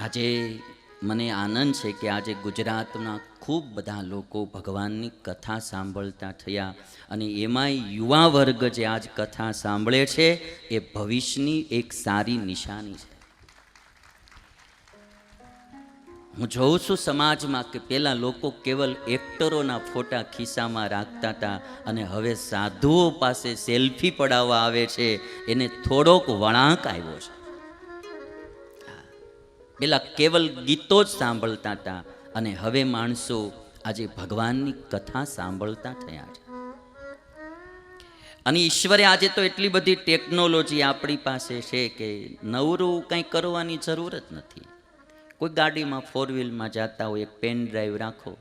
આજે મને આનંદ છે કે આજે ગુજરાતના ખૂબ બધા લોકો ભગવાનની કથા સાંભળતા થયા અને એમાંય યુવા વર્ગ જે આજ કથા સાંભળે છે, એ ભવિષ્યની એક સારી નિશાની છે. હું જોઉં છું સમાજમાં કે પહેલાં લોકો કેવલ એક્ટરોના ફોટા ખિસ્સામાં રાખતા હતા અને હવે સાધુઓ પાસે સેલ્ફી પડાવવા આવે છે, એને થોડોક વળાંક આવ્યો છે. પેલા કેવલ ગીતો જ સાંભળતા હતા અને હવે માણસો આજે ભગવાનની કથા સાંભળતા થયા છે. અને ઈશ્વરે આજે તો એટલી બધી ટેકનોલોજી આપણી પાસે છે કે નવરું કંઈ કરવાની જરૂર જ નથી. કોઈ ગાડીમાં ફોર વ્હીલમાં જતા હોય, એક પેન ડ્રાઈવ રાખો.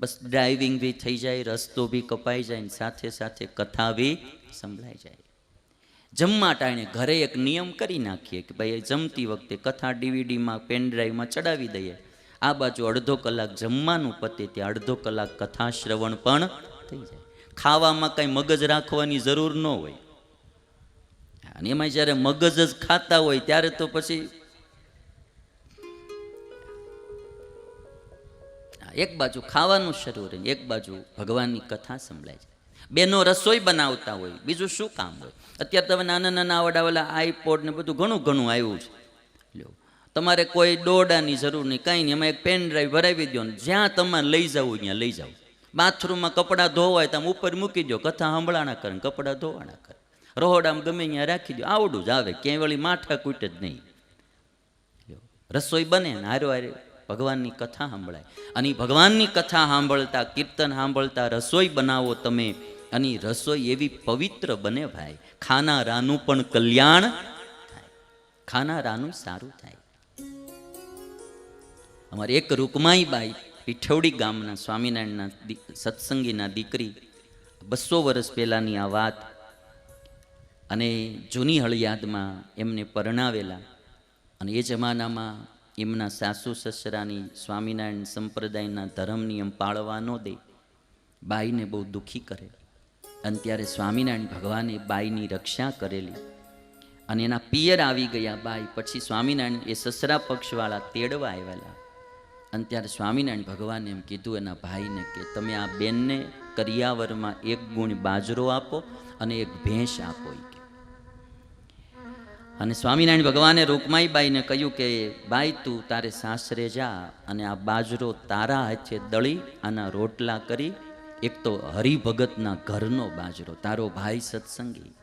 બસ ડ્રાઇવિંગ બી થઈ જાય, રસ્તો બી કપાઈ જાય ને સાથે સાથે કથા બી સંભળાઈ જાય. જમવા ટાણે ઘરે એક નિયમ કરી નાખીએ કે ભાઈ જમતી વખતે કથા ડીવીડીમાં પેનડ્રાઈવમાં ચડાવી દઈએ. આ બાજુ અડધો કલાક જમવાનું પતે ત્યાં અડધો કલાક કથા શ્રવણ પણ થઈ જાય. ખાવામાં કાંઈ મગજ રાખવાની જરૂર ન હોય. અને એમાં જ્યારે મગજ જ ખાતા હોય ત્યારે તો પછી એક બાજુ ખાવાનું શરૂ રહે, એક બાજુ ભગવાનની કથા સંભળાય છે. બેનો રસોઈ બનાવતા હોય, બીજું શું કામ હોય? અત્યારે તમે નાના નાના આવડાવેલા આઈપોડ ને બધું ઘણું ઘણું આવ્યું છે. તમારે કોઈ દોડાની જરૂર નહીં, કાંઈ નહીં, એમાં એક પેન ડ્રાઈવ ભરાવી દો ને જ્યાં તમારે લઈ જવું ત્યાં લઈ જાઓ. બાથરૂમમાં કપડાં ધોવાય તમે ઉપર મૂકી દો કથા સાંભળાના કરે કપડાં ધોવાના કરે. રહોડામાં ગમે ત્યાં રાખી દો આવડું જ આવે, ક્યાંય વળી માઠા કૂટે જ નહીં. રસોઈ બને ને હારો હારે ભગવાનની કથા સાંભળાય. અને ભગવાનની કથા સાંભળતા, કીર્તન સાંભળતા, રસોઈ બનાવો તમે અને રસોઈ એવી પવિત્ર બને ભાઈ. ખાનારાનું પણ કલ્યાણ થાય. ખાનારાનું સારું થાય. અમારે એક રૂકમાઈબાઈ પીઠવડી ગામના સ્વામિનારાયણના સત્સંગીના દીકરી, બસો વર્ષ પહેલાંની આ વાત અને જૂની હળિયાદમાં એમને પરણાવેલા અને એ જમાનામાં એમના સાસુ સસરાની સ્વામિનારાયણ સંપ્રદાયના ધર્મ નિયમ પાળવા ન દે. બાઈને બહુ દુઃખી કરે. અને ત્યારે સ્વામિનારાયણ ભગવાને બાઈની રક્ષા કરેલી. અને એના પિયર આવી ગયા બાઈ. પછી સ્વામિનારાયણ એ સસરા પક્ષવાળા તેડવા આવેલા. અને ત્યારે સ્વામિનારાયણ ભગવાને એમ કીધું એના ભાઈને કે તમે આ બેનને કરિયાવરમાં એક ગુણ બાજરો આપો અને એક ભેંસ આપો એ અને સ્વામિનારાયણ ભગવાને રૂકમાઈબાઈને કહ્યું કે, બાઈ, તું તારે સાસરે જા અને આ બાજરો તારા હાથે દળી, આના રોટલા કરી એક તો હરિભગતના ઘરનો બાજરો, તારો ભાઈ સત્સંગી.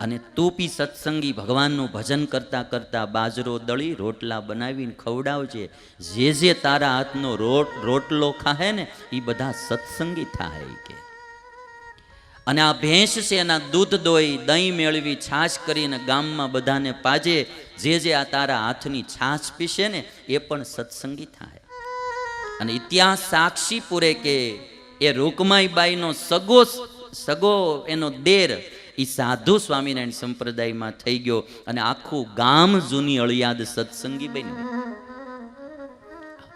અને તું સત્સંગી ભગવાનનું ભજન કરતા કરતા બાજરો દળી રોટલા બનાવીને ખવડાવજે. જે જે તારા હાથનો રોટ, રોટલો ખાહે ને એ બધા સત્સંગી થાય કે. અને આ ભેંસ છે એના દૂધ દોઈ, દહીં મેળવી, છાશ કરીને ગામમાં બધાને પાજે. જે જે આ તારા હાથની છાશ પીશે ને, એ પણ સત્સંગી થાય. અને ઇતિહાસ સાક્ષી પૂરે કે એ રૂકમાઈબાઈનો સગો સગો એનો દેર એ સાધુ સ્વામિનારાયણ સંપ્રદાયમાં થઈ ગયો અને આખું ગામ જૂની અળિયાદ સત્સંગી બન્યું.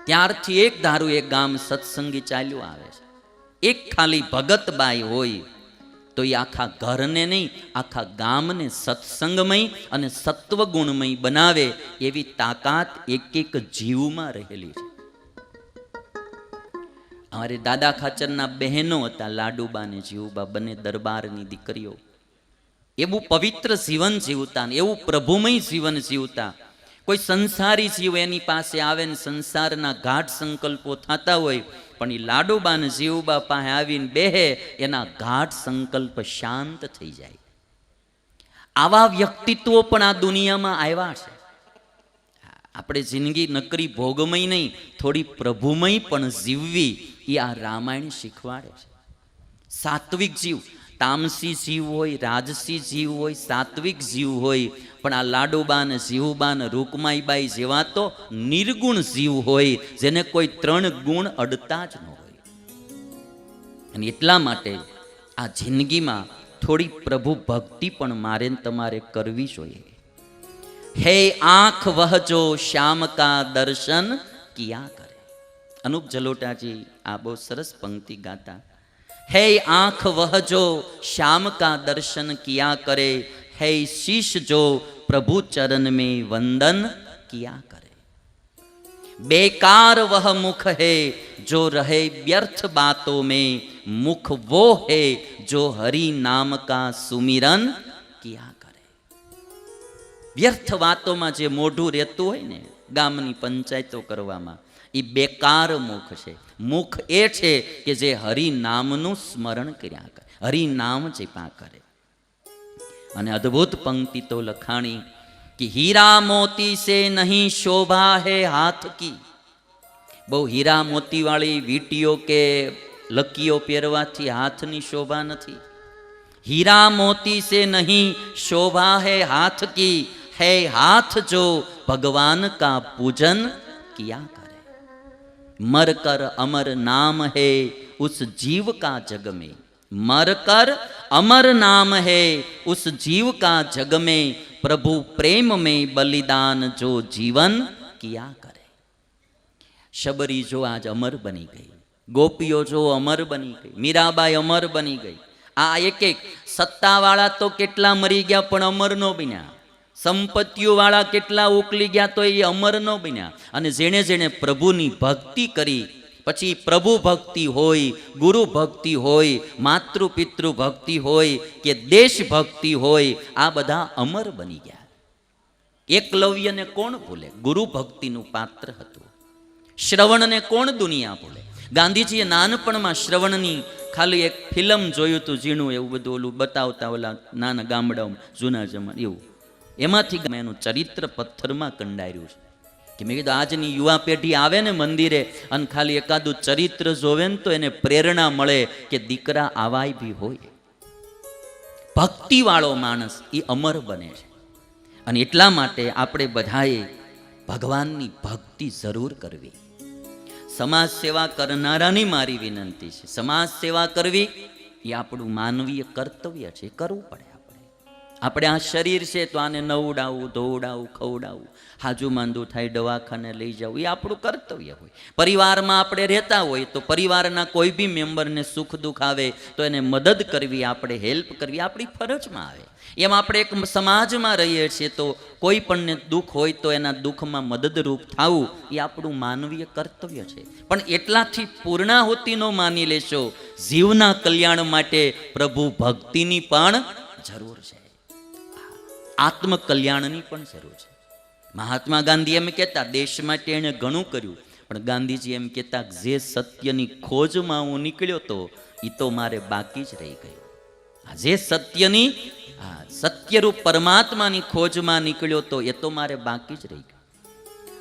ત્યારથી એક ધારું એક ગામ સત્સંગી ચાલ્યું આવે છે. એક ખાલી ભગતબાઈ હોય તો એ આખા ઘરને નહીં, આખા ગામને સત્સંગમય અને સત્વગુણમય બનાવે એવી તાકાત એક એક જીવમાં રહેલી છે. અમારે દાદા ખાચરના બહેનો હતા લાડુબા ને જીવુબા બંને દરબારની દીકરીઓ. એવું પવિત્ર જીવન જીવતા એવું પ્રભુમય જીવન જીવતા. કોઈ સંસારી જીવ એની પાસે આવે ને સંસારના ગાઢ સંકલ્પો થતા હોય, પણ એ લાડુબા ને જીવબા પાસે આવીને બેહે, એના ગાઢ સંકલ્પ શાંત થઈ જાય. આવા વ્યક્તિત્વો પણ આ દુનિયામાં આવ્યા છે. આપણે જિંદગી નકરી ભોગમય નહીં, થોડી પ્રભુમય પણ જીવવી એ આ રામાયણ શીખવાડે છે. સાત્વિક જીવ, તામસી જીવ હોય, રાજસી જીવ હોય, સાત્વિક જીવ હોય, પણ આ લાડુબા ને જીવબા ને રૂકમાઈબાઈ જેવા તો નિર્ગુણ જીવ હોય, જેને કોઈ ત્રણ ગુણ અડતા જ ન હોય. અને એટલા માટે આ જિંદગીમાં થોડી પ્રભુ ભક્તિ પણ મારે તમારે કરવી જોઈએ. હે આંખ વહજો, શ્યામ કા દર્શન કિયા કરે. અનુપ જલોટાજી આ બહુ સરસ પંક્તિ ગાતા હે આંખ વહજો શ્યામ કા દર્શન કિયા કરે હે શીશ જો પ્રભુ ચરણ में વંદન किया करे बेकार वह मुख है जो रहे व्यर्थ बातों में मुख वो है जो हरि नाम का सुमिरन किया કરે વ્યર્થ વાતોમાં જે મોઢું રહેતું હોય ને ગામની પંચાયતો કરવામાં એ બેકાર મુખ છે. મુખ એ છે કે જે હરિનામનું સ્મરણ કર્યા કરે. હરિનામ જપા કરે. અને અદભુત પંક્તિ તો લખાણી કે હીરા મોતી સે નહીં શોભા હે હાથ કી. બહુ હીરા મોતીવાળી વીટીઓ કે લકીઓ પહેરવાથી હાથની શોભા નથી. હીરા મોતી સે નહીં શોભા હે હાથ કી. હે હાથ જો ભગવાન કા પૂજન કિયા કરે. मर कर अमर नाम है उस जीव का जग में मर कर अमर नाम है उस जीव का जग में प्रभु प्रेम में बलिदान जो जीवन किया करे શબરી જો આજ અમર બની ગઈ ગોપીઓ જો અમર બની ગઈ મીરાબાઈ અમર બની ગઈ આ એક એક સત્તાવાળા તો કેટલા મરી ગયા પણ અમર ન બન્યા સંપત્તિઓ વાળા કેટલા ઉકલી ગયા તો એ અમર ન બન્યા. અને જેણે જેણે પ્રભુની ભક્તિ કરી, પછી પ્રભુ ભક્તિ હોય, ગુરુ ભક્તિ હોય, માતૃ પિતૃ ભક્તિ હોય, કે દેશ ભક્તિ હોય, આ બધા અમર બની ગયા. એકલવ્યને કોણ ભૂલે? ગુરુ ભક્તિનું પાત્ર હતું. શ્રવણને કોણ દુનિયા ભૂલે? ગાંધીજીએ નાનપણમાં શ્રવણની ખાલી એક ફિલ્મ જોયું હતું, ઝીણું એવું બધું ઓલું બતાવતા ઓલા નાના ગામડાઓમાં, જૂના જમાન, એવું. એમાંથી એનું ચરિત્ર પથ્થરમાં કંડાર્યું છે. કે મેં કીધું, આજની યુવા પેઢી આવે ને મંદિરે અને ખાલી એકાદું ચરિત્ર જોવે ને તો એને પ્રેરણા મળે કે દીકરા આવાય બી હોય. ભક્તિવાળો માણસ એ અમર બને છે. અને એટલા માટે આપણે બધાએ ભગવાનની ભક્તિ જરૂર કરવી. સમાજ સેવા કરનારાની મારી વિનંતી છે. સમાજ સેવા કરવી એ આપણું માનવીય કર્તવ્ય છે. કરવું પડે. આપણે આ શરીર છે તો આને નવડાવવું ધોવડાવવું ખવડાવવું હાજુ માંદું થાય, દવાખાને લઈ જવું એ આપણું કર્તવ્ય હોય. પરિવારમાં આપણે રહેતા હોય તો પરિવારના કોઈ બી મેમ્બરને સુખ દુઃખ આવે તો એને મદદ કરવી, આપણે હેલ્પ કરવી, આપણી ફરજમાં આવે. એમ આપણે એક સમાજમાં રહીએ છીએ તો કોઈ પણને દુઃખ હોય તો એના દુઃખમાં મદદરૂપ થવું એ આપણું માનવીય કર્તવ્ય છે. પણ એટલાથી પૂર્ણાહુતિ નો માની લેશો, જીવના કલ્યાણ માટે પ્રભુ ભક્તિની પણ જરૂર છે. આત્મ કલ્યાણની પણ જરૂર છે. મહાત્મા ગાંધી એમ કહેતા દેશ માટે એણે ઘણું કર્યું, પણ ગાંધીજી એમ કહેતા, જે સત્યની ખોજમાં હું નીકળ્યો તો એ તો મારે બાકી જ રહી ગયું. જે સત્યની હા સત્યરૂપ પરમાત્માની ખોજમાં નીકળ્યો તો, એ તો મારે બાકી જ રહી ગયું.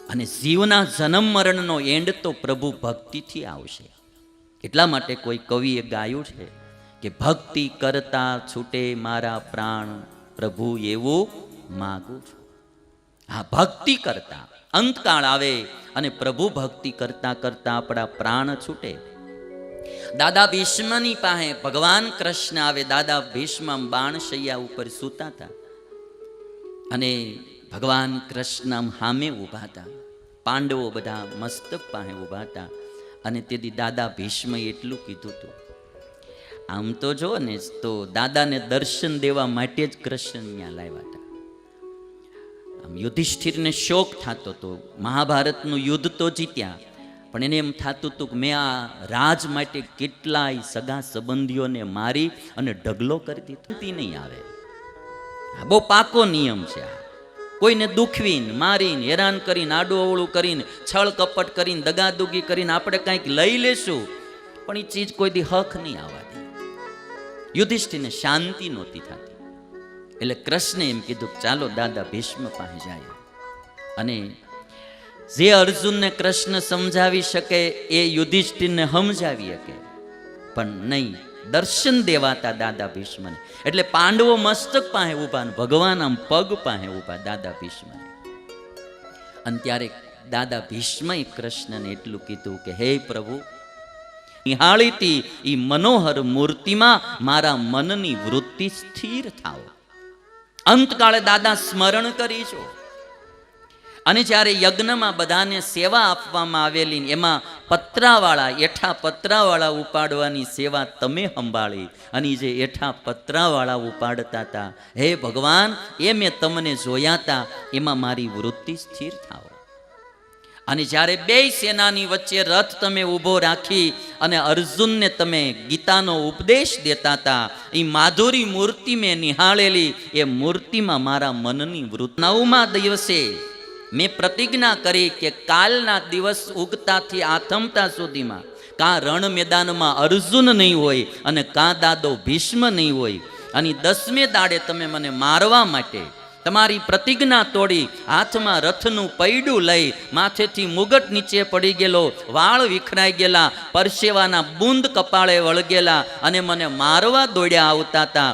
અને જીવના જન્મ મરણનો એન્ડ તો પ્રભુ ભક્તિથી આવશે. એટલા માટે કોઈ કવિએ ગાયું છે કે, ભક્તિ કરતા છૂટે મારા પ્રાણ પ્રભુ એવું માગું છું. હા ભક્તિ કરતા, અંતકાળ આવે અને પ્રભુ ભક્તિ કરતા કરતા આપણા પ્રાણ છૂટે. દાદા ભીષ્મની પાસે ભગવાન કૃષ્ણ આવે, દાદા ભીષ્મ બાણશૈયા ઉપર સૂતા હતા. અને ભગવાન કૃષ્ણ હામે ઊભા હતા. પાંડવો બધા મસ્તક પાસે ઊભા હતા. અને તેથી દાદા ભીષ્મ એટલું કીધું હતું. આમ તો જો ને, તો દાદાને દર્શન દેવા માટે જ કૃષ્ણ ત્યાં લાવ્યા હતા. આમ યુધિષ્ઠિરને શોક થતો હતો મહાભારતનું યુદ્ધ તો જીત્યા, પણ એને એમ થતું હતું કે મેં આ રાજ માટે કેટલાય સગા સંબંધીઓને મારી અને ઢગલો કરી દીધો. નહીં આવે. આ બહુ પાકો નિયમ છે આ. કોઈને દુખવીને, મારીને, હેરાન કરીને આડું અવળું કરીને, છળ કપટ કરીને, દગાદુગી કરીને આપણે કંઈક લઈ લેશું, પણ એ ચીજ કોઈ દી હક નહીં આવવા દે યુધિષ્ઠિરને શાંતિ નહોતી થતી. એટલે કૃષ્ણે એમ કીધું ચાલો દાદા ભીષ્મ પાસે જાય. અને જે અર્જુનને કૃષ્ણ સમજાવી શકે એ યુધિષ્ઠિરને સમજાવી શકે. પણ નહીં, દર્શન દેવાતા દાદા ભીષ્મને. એટલે પાંડવો મસ્તક પાસે ઊભા ભગવાન આમ પગ પાસે ઊભા દાદા ભીષ્મને. અને ત્યારે દાદા ભીષ્મએ કૃષ્ણને એટલું કીધું કે, હે પ્રભુ નિહાળીતી ઈ મનોહર મૂર્તિમાં મારા મનની વૃત્તિ સ્થિર થાવ. અંતકાળે દાદા સ્મરણ કરીશો અને જ્યારે યજ્ઞમાં બધાને સેવા આપવામાં આવેલી એમાં પતરાવાળા, એઠા પતરાવાળા ઉપાડવાની સેવા તમે સંભાળી અને જે એઠા પતરાવાળા ઉપાડતા હતા હે ભગવાન, એ મેં તમને જોયા હતા એમાં મારી વૃત્તિ સ્થિર થાવ. અને જ્યારે બે સેનાની વચ્ચે રથ તમે ઊભો રાખી અને અર્જુનને તમે ગીતાનો ઉપદેશ દેતા હતા એ માધુરી મૂર્તિ મેં નિહાળેલી, એ મૂર્તિમાં મારા મનની વૃત્તિ દિવસે મેં પ્રતિજ્ઞા કરી કે કાલના દિવસ ઉગતાથી આથમતા સુધીમાં, કાં રણ મેદાનમાં અર્જુન નહીં હોય અને કાં દાદો ભીષ્મ નહીં હોય, અને દસમે દાડે તમે મને મારવા માટે તમારી પ્રતિજ્ઞા તોડી હાથમાં રથનું પૈડું લઈ માથેથી મુગટ નીચે પડી ગયેલો વાળ વિખરાઈ ગયેલા, પરસેવાના બુંદ કપાળે વળગેલા અને મને મારવા દોડ્યા આવતા હતા.